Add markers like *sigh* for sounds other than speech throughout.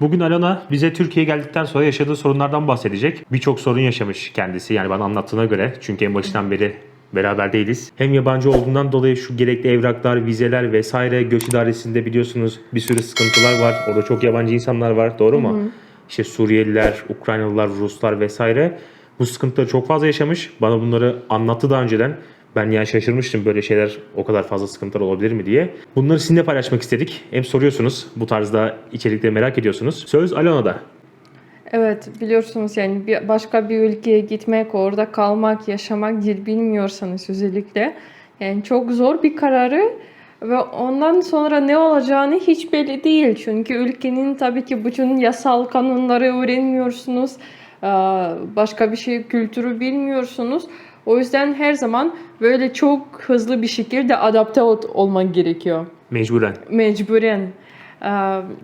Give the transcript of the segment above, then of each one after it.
Bugün Alona bize Türkiye'ye geldikten sonra yaşadığı sorunlardan bahsedecek. Birçok sorun yaşamış kendisi yani bana anlattığına göre. Çünkü en başından beri beraber değiliz. Hem yabancı olduğundan dolayı şu gerekli evraklar, vizeler vesaire göç idaresinde biliyorsunuz bir sürü sıkıntılar var. Orada çok yabancı insanlar var doğru mu? İşte Suriyeliler, Ukraynalılar, Ruslar vesaire. Bu sıkıntıları çok fazla yaşamış. Bana bunları anlattı daha önceden. Ben yani şaşırmıştım böyle şeyler o kadar fazla sıkıntılar olabilir mi diye. Bunları sizinle paylaşmak istedik. Hem soruyorsunuz bu tarzda içerikleri merak ediyorsunuz. Söz Alona'da. Evet biliyorsunuz yani bir, başka bir ülkeye gitmek, orada kalmak, yaşamak dil bilmiyorsanız özellikle yani çok zor bir kararı ve ondan sonra ne olacağını hiç belli değil. Çünkü ülkenin tabii ki bütün yasal kanunları öğrenmiyorsunuz. Başka bir şey kültürü bilmiyorsunuz. O yüzden her zaman böyle çok hızlı bir şekilde adapte ol- olman gerekiyor Mecburen. mecburen. Ee,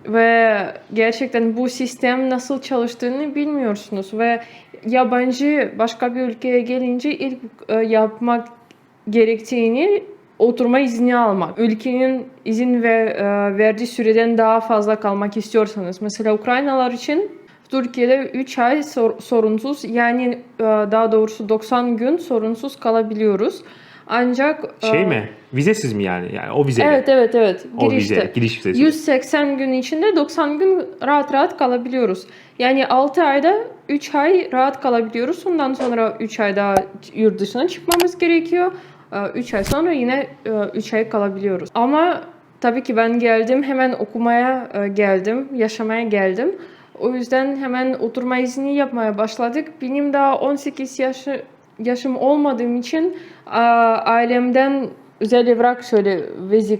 ve gerçekten bu sistem nasıl çalıştığını bilmiyorsunuz ve yabancı başka bir ülkeye gelince ilk e, yapmak gerektiğini oturma izni almak. Ülkenin izin ve e, verdiği süreden daha fazla kalmak istiyorsanız. Mesela Ukraynalar için Türkiye'de 3 ay sor- sorunsuz yani e, daha doğrusu 90 gün sorunsuz kalabiliyoruz. Ancak Şey e, mi? Vizesiz mi yani? Yani o vizeyle. Evet evet evet. O Girişte. vize, giriş vizesi. 180 gün içinde 90 gün rahat rahat kalabiliyoruz. Yani 6 ayda 3 ay rahat kalabiliyoruz. Ondan sonra 3 ay daha yurt dışına çıkmamız gerekiyor. 3 ay sonra yine 3 ay kalabiliyoruz. Ama tabii ki ben geldim hemen okumaya e, geldim, yaşamaya geldim. O yüzden hemen oturma izni yapmaya başladık. Benim daha 18 yaşı, yaşım olmadığım için a, ailemden özel evrak şöyle vezik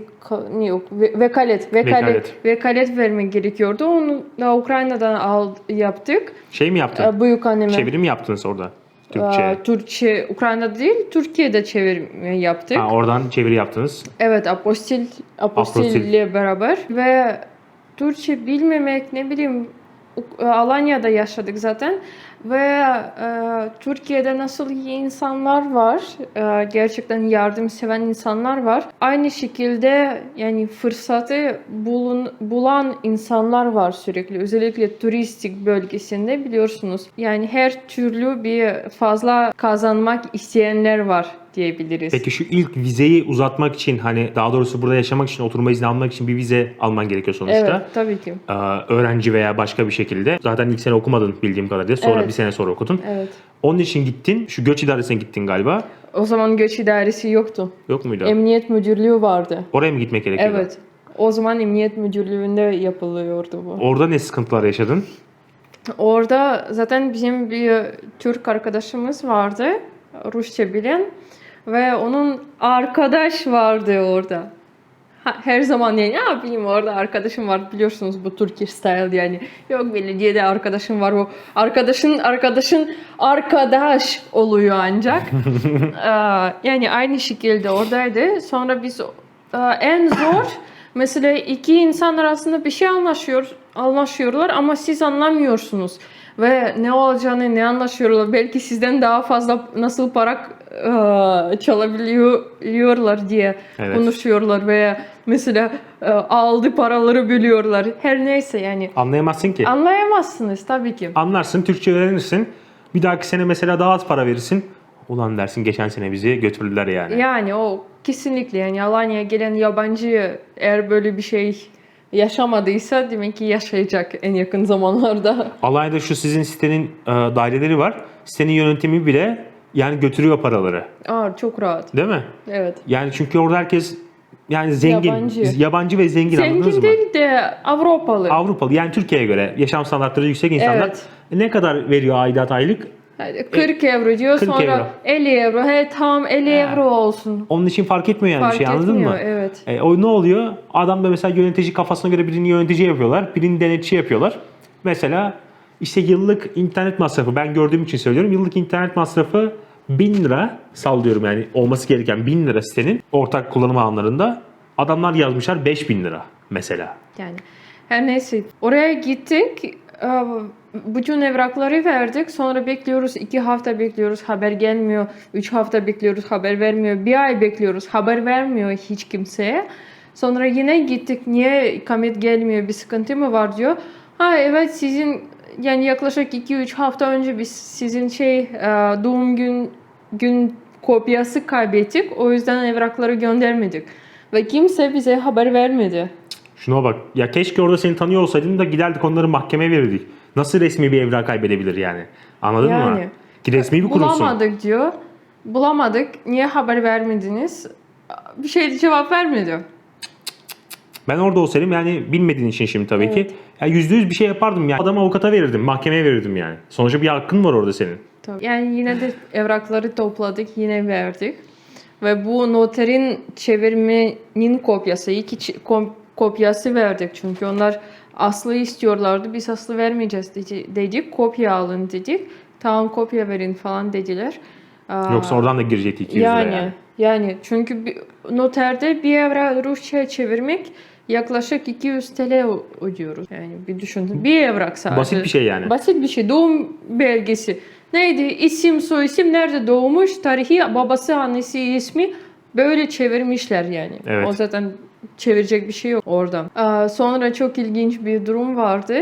ne yok ve- vekalet vekalet Vekalet. vekalet vermek gerekiyordu. Onu da Ukrayna'dan al yaptık. Şey mi yaptın? E, Büyük anneme. Çeviri mi yaptınız orada? Türkçe. e, Türkçe Ukrayna değil Türkiye'de çevirme yaptık. Ha, oradan çeviri yaptınız. Evet apostil Apostil. apostille beraber ve Türkçe bilmemek ne bileyim Alanya'da yaşadık zaten ve e, Türkiye'de nasıl iyi insanlar var e, gerçekten yardımseven insanlar var aynı şekilde yani fırsatı bulun, bulan insanlar var sürekli özellikle turistik bölgesinde biliyorsunuz yani her türlü bir fazla kazanmak isteyenler var diyebiliriz. Peki şu ilk vizeyi uzatmak için hani daha doğrusu burada yaşamak için oturma izni almak için bir vize alman gerekiyor sonuçta. Evet tabii ki. Ee, öğrenci veya başka bir şekilde. Zaten ilk sene okumadın bildiğim kadarıyla. Sonra Evet. Bir sene sonra okudun. Evet. Onun için gittin. Şu göç idaresine gittin galiba. O zaman göç idaresi yoktu. Yok muydu? Emniyet müdürlüğü vardı. Oraya mı gitmek gerekiyordu? Evet. O zaman emniyet müdürlüğünde yapılıyordu bu. Orada ne sıkıntılar yaşadın? Orada zaten bizim bir Türk arkadaşımız vardı. Rusça bilen. Ve onun arkadaş vardı orada. Her zaman yani ne yapayım orada arkadaşım var biliyorsunuz bu Turkish style yani yok belediyede arkadaşım var. O arkadaşın arkadaşın arkadaş oluyor ancak. *laughs* Ee, yani aynı şekilde oradaydı. Sonra biz e, en zor mesela iki insan arasında bir şey anlaşıyor anlaşıyorlar ama siz anlamıyorsunuz ve ne olacağını ne anlaşıyorlar belki sizden daha fazla nasıl para e, çalabiliyorlar diye Evet. konuşuyorlar veya mesela e, aldı paraları bölüyorlar. Her neyse yani Anlayamazsın ki. anlayamazsınız tabii ki. Anlarsın, Türkçe öğrenirsin. Bir dahaki sene mesela daha az para verirsin. Ulan dersin geçen sene bizi götürdüler yani. Yani o kesinlikle yani Alanya'ya gelen yabancı eğer böyle bir şey yaşamadıysa demek ki yaşayacak en yakın zamanlarda. Alanya'da şu sizin sitenin e, daireleri var. Sitenin yönetimi bile yani götürüyor paraları. Aa, çok rahat. Değil mi? Evet. Yani çünkü orada herkes yani zengin. Yabancı. Yabancı ve zengin, anladınız Zengin mı? değil de Avrupalı. Avrupalı yani Türkiye'ye göre yaşam standartları yüksek insanlar. Evet. Ne kadar veriyor aidat aylık? Hadi 40 euro diyor 40 sonra euro. 50 euro. He tamam 50 euro olsun. Onun için fark etmiyor yani Fark bir şey anladın etmiyor, mı? evet. E, o ne oluyor? Adam da mesela yönetici kafasına göre birini yönetici yapıyorlar. Birini denetçi yapıyorlar. Mesela işte yıllık internet masrafı ben gördüğüm için söylüyorum. Yıllık internet masrafı 1000 lira sallıyorum yani olması gereken 1000 lira sitenin ortak kullanım alanlarında. Adamlar yazmışlar 5000 lira mesela. Yani her neyse oraya gittik. Ee, Bütün evrakları verdik. Sonra bekliyoruz. iki hafta bekliyoruz. Haber gelmiyor. Üç hafta bekliyoruz. Haber vermiyor. Bir ay bekliyoruz. Haber vermiyor hiç kimseye. Sonra yine gittik. Niye ikamet gelmiyor? Bir sıkıntı mı var diyor. Ha evet sizin yani yaklaşık 2-3 hafta önce biz sizin şey e, doğum gün gün kopyası kaybettik. O yüzden evrakları göndermedik. Ve kimse bize haber vermedi. Şuna bak. Ya keşke orada seni tanıyor olsaydım da giderdik onları mahkemeye verirdik. Nasıl resmi bir evrak kaybedebilir yani? Anladın mı? Yani. Ki resmi bir kurumsun. Bulamadık diyor. Bulamadık. Niye haber vermediniz? Bir şey cevap vermedi. Ben orada olsaydım yani bilmediğin için şimdi tabii Evet. ki. Ya yüzde yüz bir şey yapardım yani. Adamı avukata verirdim, mahkemeye verirdim yani. Sonuçta bir hakkın var orada senin. Tabii. Yani yine de evrakları topladık, yine verdik. Ve bu noterin çevirmenin kopyası, iki kopyası verdik. Çünkü onlar aslı istiyorlardı. Biz aslı vermeyeceğiz dedi- dedik. Kopya alın dedik. Tamam kopya verin falan dediler. Aa, Yoksa oradan da girecekti 200 yani, lira yani. yani çünkü noterde bir evrak Rusça'ya çevirmek yaklaşık 200 TL ödüyoruz. Yani bir düşünün. Bir evrak sadece. Basit bir şey yani. Basit bir şey. Doğum belgesi. Neydi? İsim, soyisim, nerede doğmuş, tarihi, babası, annesi ismi böyle çevirmişler yani. Evet. O zaten çevirecek bir şey yok oradan. Aa, sonra çok ilginç bir durum vardı.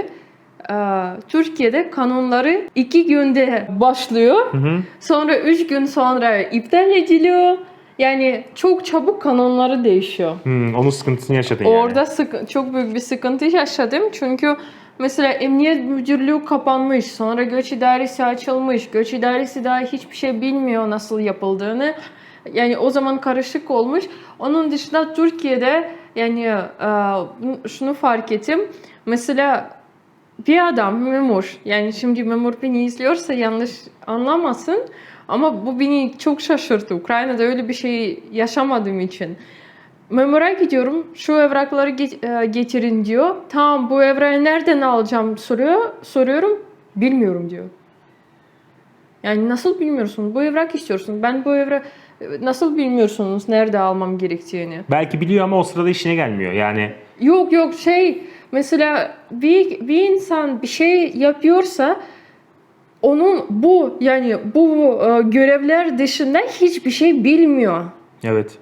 Türkiye'de kanunları iki günde başlıyor. Hı hı. Sonra üç gün sonra iptal ediliyor. Yani çok çabuk kanunları değişiyor. Hmm, onun sıkıntısını yaşadın yani. Orada sıkı- çok büyük bir sıkıntı yaşadım. Çünkü mesela emniyet müdürlüğü kapanmış. Sonra göç idaresi açılmış. Göç idaresi daha hiçbir şey bilmiyor nasıl yapıldığını. Yani o zaman karışık olmuş. Onun dışında Türkiye'de yani e, şunu fark ettim. Mesela bir adam memur yani şimdi memur beni izliyorsa yanlış anlamasın ama bu beni çok şaşırttı. Ukrayna'da öyle bir şey yaşamadığım için. Memura gidiyorum şu evrakları e, getirin diyor. Tamam bu evrağı nereden alacağım soruyor. Soruyorum bilmiyorum diyor. Yani nasıl bilmiyorsunuz? Bu evrak istiyorsunuz. Ben bu evrak nasıl bilmiyorsunuz nerede almam gerektiğini? Belki biliyor ama o sırada işine gelmiyor. Yani Yok yok şey mesela bir, bir insan bir şey yapıyorsa onun bu yani bu e, görevler dışında hiçbir şey bilmiyor. evet.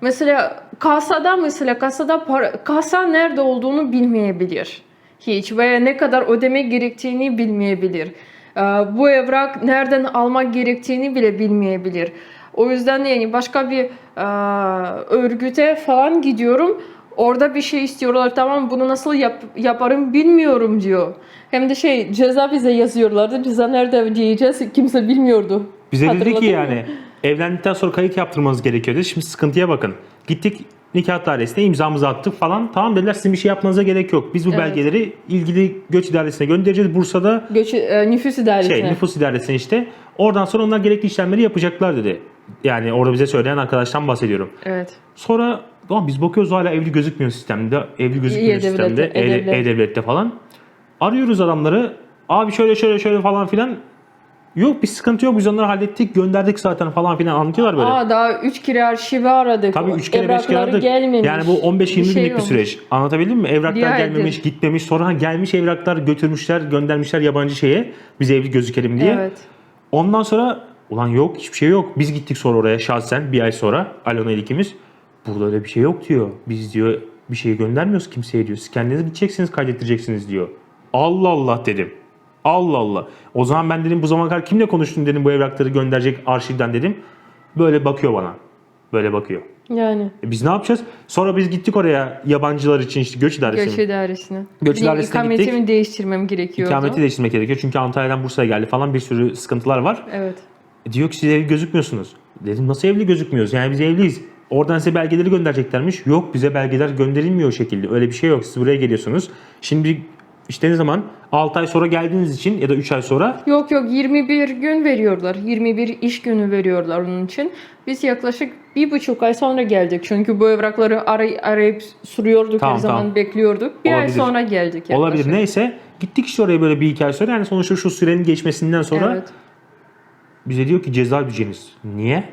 Mesela kasada mesela kasada para, kasa nerede olduğunu bilmeyebilir. Hiç veya ne kadar ödeme gerektiğini bilmeyebilir. Ee, Bu evrak nereden almak gerektiğini bile bilmeyebilir. O yüzden yani başka bir e, örgüte falan gidiyorum. Orada bir şey istiyorlar. Tamam bunu nasıl yap- yaparım bilmiyorum diyor. Hem de şey ceza bize yazıyorlardı. Ceza nerede ödeyeceğiz kimse bilmiyordu. Bize dedi Hatırladın ki mı? yani evlendikten sonra kayıt yaptırmanız gerekiyor dedi. Şimdi sıkıntıya bakın. Gittik nikah dairesine imzamızı attık falan. Tamam dediler sizin bir şey yapmanıza gerek yok. Biz bu Evet. belgeleri ilgili göç idaresine göndereceğiz. Bursa'da Göç, e, nüfus idaresine. şey nüfus idaresine işte. Oradan sonra onlar gerekli işlemleri yapacaklar dedi. Yani orada bize söyleyen arkadaştan bahsediyorum. Evet. Sonra tamam biz bakıyoruz hala evli gözükmüyor sistemde. Evli gözükmüyor E-Devlet'te, sistemde. E-Devlet. E-Devlet'te falan. Arıyoruz adamları. Abi şöyle şöyle şöyle falan filan. Yok bir sıkıntı yok biz onları hallettik gönderdik zaten falan filan anlatıyorlar böyle. Aa daha 3 kere arşivi aradık. Tabii 3 kere 5 kere Evrakları aradık. gelmemiş. Yani bu 15-20 Bir şey günlük bir olmuş. süreç. Anlatabildim mi? Evraklar Bir gelmemiş, gitmemiş. Sonra ha gelmiş evraklar götürmüşler, göndermişler yabancı şeye. Biz evli gözükelim diye. Evet. Ondan sonra ulan yok hiçbir şey yok. Biz gittik sonra oraya şahsen bir ay sonra Alona ikimiz. Burada öyle bir şey yok diyor. Biz diyor bir şey göndermiyoruz kimseye diyor. Siz kendiniz gideceksiniz kaydettireceksiniz diyor. Allah Allah dedim. Allah Allah. O zaman ben dedim bu zamana kadar kimle konuştun dedim bu evrakları gönderecek arşivden dedim. Böyle bakıyor bana. Böyle bakıyor. Yani E biz ne yapacağız? Sonra biz gittik oraya yabancılar için işte göç idaresi. göç idaresine. Göç idaresine ikametimi gittik. değiştirmem gerekiyordu. İkameti değiştirmek gerekiyor. Çünkü Antalya'dan Bursa'ya geldi falan bir sürü sıkıntılar var. Evet. Diyor ki siz evli gözükmüyorsunuz. Dedim nasıl evli gözükmüyoruz? Yani biz evliyiz. Oradan size belgeleri göndereceklermiş. Yok bize belgeler gönderilmiyor o şekilde. Öyle bir şey yok. Siz buraya geliyorsunuz. Şimdi işte ne zaman? 6 ay sonra geldiğiniz için ya da 3 ay sonra Yok yok 21 gün veriyorlar. 21 iş günü veriyorlar onun için. Biz yaklaşık bir buçuk ay sonra geldik. Çünkü bu evrakları aray- arayıp sürüyorduk Tamam, her zaman tamam. bekliyorduk. Bir ay Olabilir. sonra geldik yaklaşık. olabilir. Neyse gittik işte oraya böyle bir iki ay sonra. Yani sonuçta şu sürenin geçmesinden sonra Evet. Bize diyor ki ceza ödeyeceğiniz. Niye?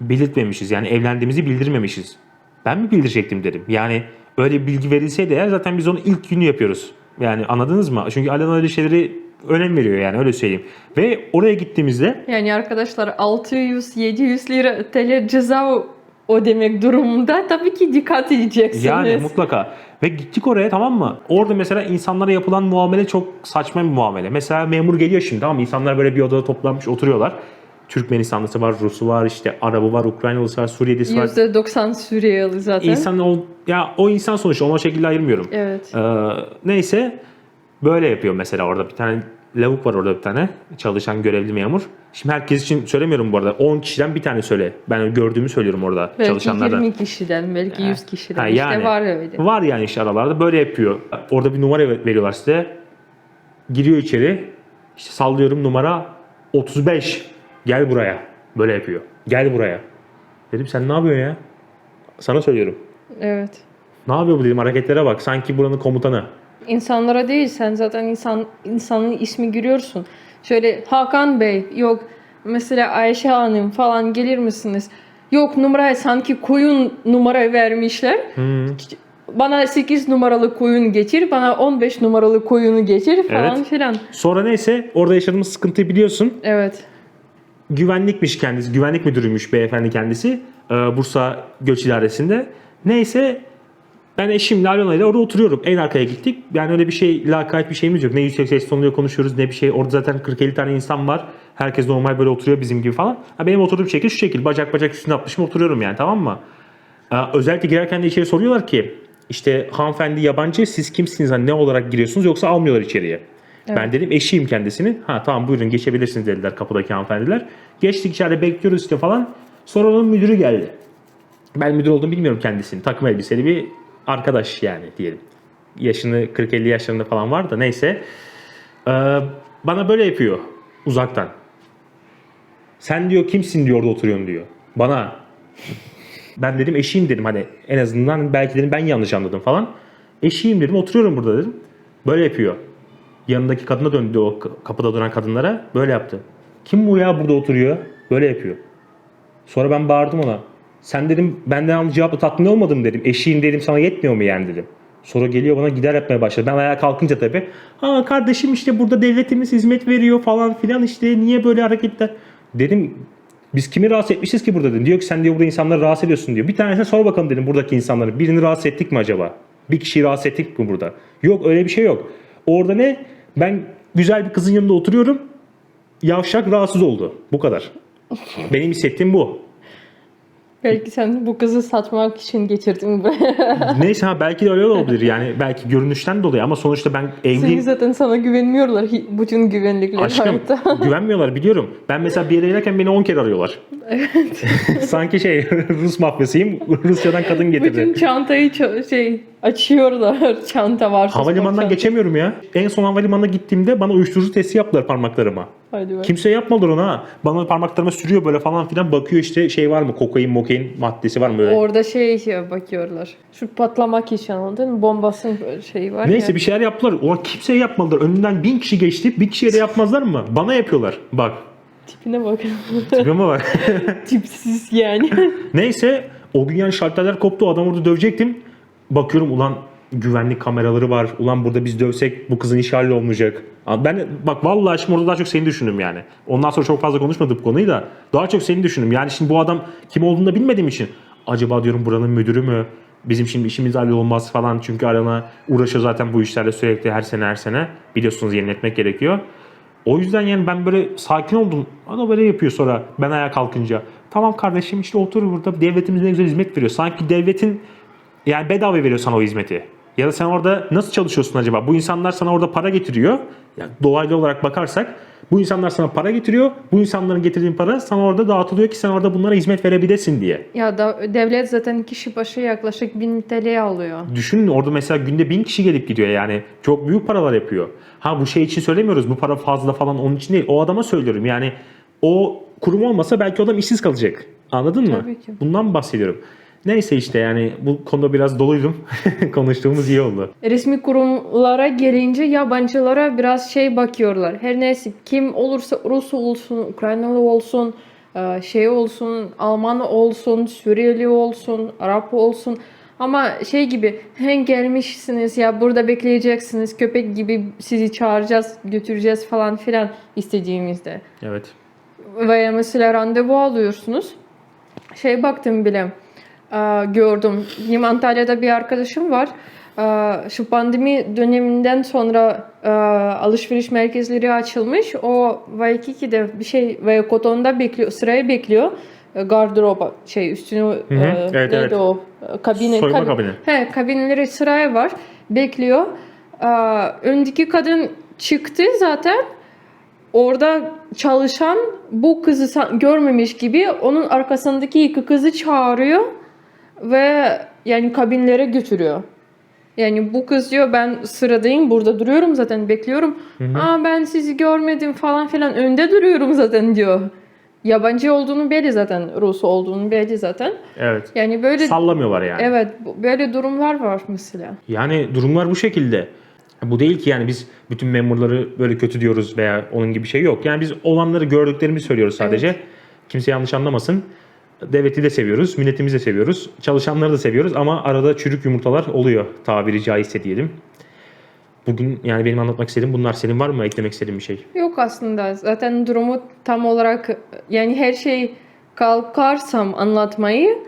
Belirtmemişiz. Yani evlendiğimizi bildirmemişiz. Ben mi bildirecektim dedim. Yani öyle bir bilgi verilseydi eğer zaten biz onu ilk günü yapıyoruz. Yani anladınız mı? Çünkü Alena öyle şeyleri önem veriyor yani öyle söyleyeyim. Ve oraya gittiğimizde Yani arkadaşlar 600-700 lira TL ceza ödemek durumunda tabii ki dikkat edeceksiniz. yani mutlaka Ve gittik oraya tamam mı? Orada mesela insanlara yapılan muamele çok saçma bir muamele. Mesela memur geliyor şimdi tamam mı? İnsanlar böyle bir odada toplanmış oturuyorlar. Türkmenistanlısı var, Rusu var, işte Arabı var, Ukraynalısı var, Suriyelisi var. %90 Suriyeli zaten. İnsan o ya o insan sonuçta ona o şekilde ayırmıyorum. Evet. Ee, neyse böyle yapıyor mesela orada bir tane lavuk var orada bir tane çalışan görevli memur. Şimdi herkes için söylemiyorum bu arada. 10 kişiden bir tane söyle. Ben gördüğümü söylüyorum orada Belki çalışanlardan. 20 kişiden, belki 100 kişiden. Ha, işte yani. var öyle. Var yani işte aralarda böyle yapıyor. Orada bir numara veriyorlar size. Giriyor içeri. İşte sallıyorum numara 35. Gel buraya. Böyle yapıyor. Gel buraya. Dedim sen ne yapıyorsun ya? Sana söylüyorum. Evet. Ne yapıyor bu dedim hareketlere bak. Sanki buranın komutanı. İnsanlara değil sen zaten insan insanın ismi giriyorsun. Şöyle Hakan Bey yok mesela Ayşe Hanım falan gelir misiniz? Yok numarayı sanki koyun numara vermişler. Bana 8 numaralı koyun getir, bana 15 numaralı koyunu getir falan Evet. filan. Sonra neyse orada yaşadığımız sıkıntıyı biliyorsun. Evet. Güvenlikmiş kendisi. Güvenlik müdürüymüş beyefendi kendisi. Bursa Göç İdaresi'nde. Neyse ben eşimle Alona ile orada oturuyorum. En arkaya gittik. Yani öyle bir şey lakayt bir şeyimiz yok. Ne yüksek ses tonuyla konuşuyoruz ne bir şey. Orada zaten 40-50 tane insan var. Herkes normal böyle oturuyor bizim gibi falan. Ha, benim oturduğum şekil şu şekil. Bacak bacak üstüne atmışım oturuyorum yani tamam mı? Ee, özellikle girerken de içeri soruyorlar ki işte hanımefendi yabancı siz kimsiniz hani ne olarak giriyorsunuz yoksa almıyorlar içeriye. Ben dedim eşiyim kendisinin. Ha tamam buyurun geçebilirsiniz dediler kapıdaki hanımefendiler. Geçtik içeride bekliyoruz işte falan. Sonra onun müdürü geldi. Ben müdür olduğunu bilmiyorum kendisini. Takım elbiseli bir arkadaş yani diyelim. Yaşını 40-50 yaşlarında falan var da neyse. Ee, bana böyle yapıyor uzaktan. Sen diyor kimsin diyor orada oturuyorsun diyor. Bana. Ben dedim eşiyim dedim hani en azından belki dedim ben yanlış anladım falan. Eşiyim dedim oturuyorum burada dedim. Böyle yapıyor. Yanındaki kadına döndü o kapıda duran kadınlara böyle yaptı. Kim bu ya burada oturuyor? Böyle yapıyor. Sonra ben bağırdım ona. Sen dedim benden aldığı cevapla tatmin olmadım dedim. Eşiğin dedim sana yetmiyor mu yani dedim. Sonra geliyor bana gider yapmaya başladı. Ben ayağa kalkınca tabii. Ha kardeşim işte burada devletimiz hizmet veriyor falan filan işte niye böyle hareketler. Dedim biz kimi rahatsız etmişiz ki burada dedim. Diyor ki sen diyor burada insanları rahatsız ediyorsun diyor. Bir tanesine sor bakalım dedim buradaki insanları. Birini rahatsız ettik mi acaba? Bir kişiyi rahatsız ettik mi burada? Yok öyle bir şey yok. Orada ne? Ben güzel bir kızın yanında oturuyorum. Yavşak rahatsız oldu. Bu kadar. Benim hissettiğim bu. Belki sen bu kızı satmak için getirdin buraya. *laughs* Neyse ha belki de öyle olabilir yani belki görünüşten dolayı ama sonuçta ben Seni evliyim. zaten sana güvenmiyorlar. Bütün güvenlikler Aşkım hayatta. *laughs* güvenmiyorlar biliyorum. Ben mesela bir yere gelirken beni 10 kere arıyorlar. *laughs* Sanki şey Rus mafyasıyım. Rusya'dan kadın getirdi. Bütün çantayı şey açıyorlar. *laughs* Çanta varsa. Havalimanından çanta. geçemiyorum ya. En son havalimanına gittiğimde bana uyuşturucu testi yaptılar parmaklarıma. Hadi be. Kimse yapmadılar ona. Bana parmaklarıma sürüyor böyle falan filan bakıyor işte şey var mı kokain mokain maddesi var mı böyle. Orada şey bakıyorlar. Şu patlamak için anladın mı? Bombasın şeyi var Neyse ya. bir şeyler yaptılar. O kimseye yapmadılar. Önünden bin kişi geçti. Bir kişiye de yapmazlar mı? Bana yapıyorlar. Bak. Tipine bak. *laughs* Tipime bak. Tipsiz yani. Neyse o gün yani şalterler koptu. Adam orada dövecektim. Bakıyorum ulan güvenlik kameraları var. Ulan burada biz dövsek bu kızın işi hallolmayacak. Abi Ben bak vallahi şimdi orada daha çok seni düşündüm yani. Ondan sonra çok fazla konuşmadık bu konuyu da. Daha çok seni düşündüm. Yani şimdi bu adam kim olduğunu da bilmediğim için. Acaba diyorum buranın müdürü mü? Bizim şimdi işimiz hallolmaz falan. Çünkü arana uğraşıyor zaten bu işlerle sürekli her sene her sene. Biliyorsunuz yeniletmek gerekiyor. O yüzden yani ben böyle sakin oldum. Ama böyle yapıyor sonra ben ayağa kalkınca. Tamam kardeşim işte otur burada. Devletimiz ne güzel hizmet veriyor. Sanki devletin yani bedava veriyor sana o hizmeti. Ya da sen orada nasıl çalışıyorsun acaba? Bu insanlar sana orada para getiriyor. Yani dolaylı olarak bakarsak bu insanlar sana para getiriyor. Bu insanların getirdiğin para sana orada dağıtılıyor ki sen orada bunlara hizmet verebilesin diye. ya da devlet zaten kişi başı yaklaşık 1000 TL alıyor. Düşünün orada mesela günde bin kişi gelip gidiyor yani. Çok büyük paralar yapıyor. Ha bu şey için söylemiyoruz. Bu para fazla falan onun için değil. O adama söylüyorum. Yani o kurum olmasa belki adam işsiz kalacak. Anladın mı? Tabii ki. Bundan bahsediyorum. Neyse işte yani bu konuda biraz doluydum. *laughs* Konuştuğumuz iyi oldu. Resmi kurumlara gelince yabancılara biraz şey bakıyorlar. Her neyse kim olursa Rus olsun, Ukraynalı olsun, e, şey olsun, Alman olsun, Suriyeli olsun, Arap olsun. Ama şey gibi hen gelmişsiniz ya burada bekleyeceksiniz köpek gibi sizi çağıracağız götüreceğiz falan filan istediğimizde. Evet. Veya mesela randevu alıyorsunuz. Şey baktım bile e, gördüm. Benim Antalya'da bir arkadaşım var. Şu pandemi döneminden sonra e, alışveriş merkezleri açılmış. O Waikiki'de bir şey ve Koton'da bekliyor, sıraya bekliyor. Gardıroba şey üstünü hı. e, Evet, neydi evet. o kabine Soyunma kab- kabini. He, kabinleri sıraya var. Bekliyor. Öndeki kadın çıktı zaten. Orada çalışan bu kızı görmemiş gibi onun arkasındaki iki kızı çağırıyor ve yani kabinlere götürüyor. Yani bu kız diyor ben sıradayım burada duruyorum zaten bekliyorum. Aa ben sizi görmedim falan filan önde duruyorum zaten diyor. Yabancı olduğunu belli zaten Rus olduğunu belli zaten. Evet. Yani böyle Sallamıyorlar yani. evet böyle durumlar var mesela. Yani durumlar bu şekilde. Bu değil ki yani biz bütün memurları böyle kötü diyoruz veya onun gibi bir şey yok. Yani biz olanları gördüklerimizi söylüyoruz sadece. Kimse yanlış anlamasın. Devleti de seviyoruz, milletimizi de seviyoruz, çalışanları da seviyoruz ama arada çürük yumurtalar oluyor tabiri caizse diyelim. Bugün yani benim anlatmak istediğim bunlar. Senin var mı eklemek istediğin bir şey? Yok aslında zaten durumu tam olarak yani her şey kalkarsam anlatmayı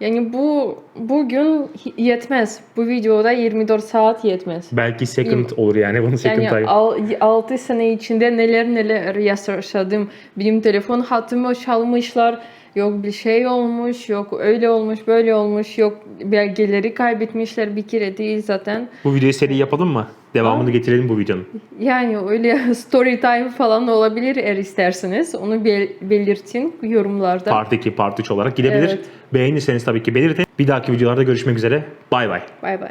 yani bu bugün yetmez. Bu videoda 24 saat yetmez. Belki second olur yani. Bunun second Yani time. 6 sene içinde neler neler yaşadım. Benim telefon hattımı çalmışlar. Yok bir şey olmuş, yok öyle olmuş, böyle olmuş, yok belgeleri kaybetmişler bir kere değil zaten. Bu videoyu seri yapalım mı? Devamını Aa. getirelim bu videonun. Yani öyle *laughs* story time falan olabilir eğer isterseniz. Onu bel- belirtin yorumlarda. Part 2, Part 3 olarak gidebilir. Evet. Beğenirseniz tabii ki belirtin. Bir dahaki videolarda görüşmek üzere. Bay bay. Bay bay.